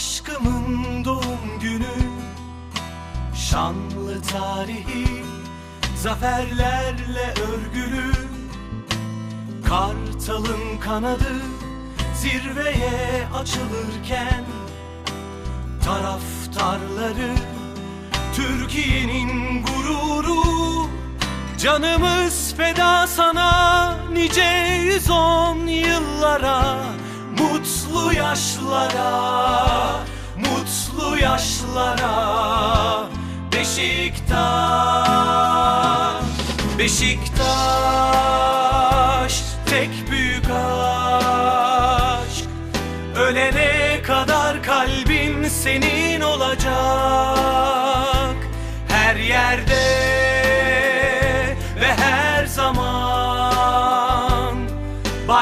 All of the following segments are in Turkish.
Aşkımın doğum günü. Şanlı tarihi Zaferlerle örgülü. Kartalın kanadı Zirveye açılırken Taraftarları Türkiye'nin gururu. Canımız feda sana Nice yüz on yıl Yaşlara, mutlu yaşlara. Beşiktaş, Beşiktaş tek büyük aşk. Ölene kadar kalbin senin olacak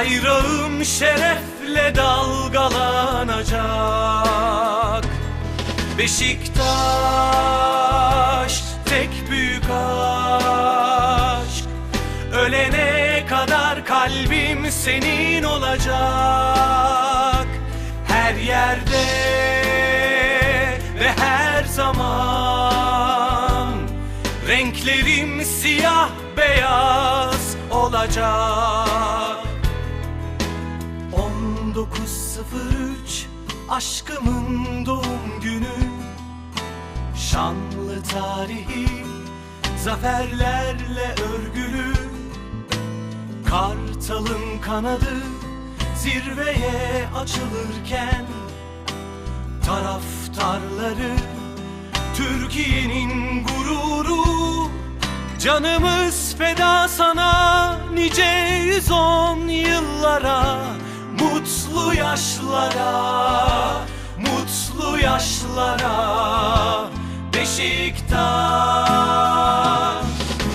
Bayrağım şerefle dalgalanacak. Beşiktaş tek büyük aşk. Ölene kadar kalbim senin olacak. Her yerde ve her zaman Renklerim siyah beyaz olacak 1903 aşkımın doğum günü. Şanlı tarihi zaferlerle örgülü. Kartalın kanadı zirveye açılırken Taraftarları Türkiye'nin gururu. Canımız feda sana nice yüz on yıllara yaşlara, mutlu yaşlara. Beşiktaş,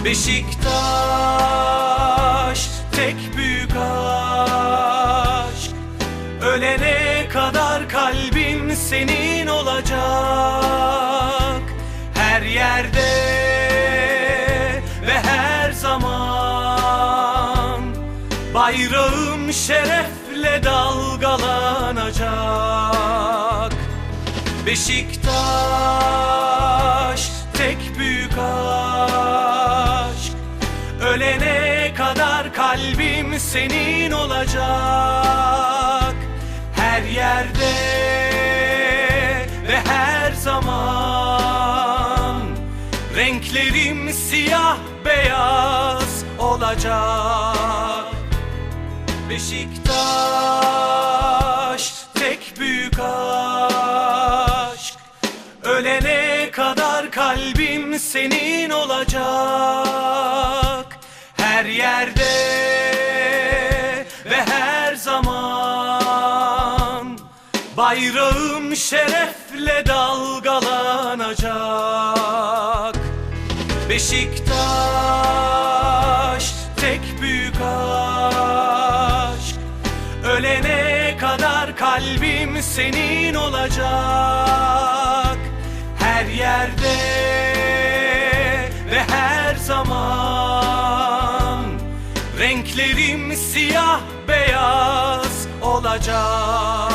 Beşiktaş tek büyük aşk. Ölene kadar kalbin senin olacak. Her yerde ve her zaman. Bayrağım şerefle dalgalanacak. Beşiktaş tek büyük aşk. Ölene kadar kalbim senin olacak. Her yerde ve her zaman Renklerim siyah beyaz olacak. Beşiktaş kalbim senin olacak? Her yerde ve her zaman Bayrağım şerefle dalgalanacak. Beşiktaş tek büyük aşk. Ölene kadar kalbim senin olacak. Her yerde Renklerim siyah beyaz olacak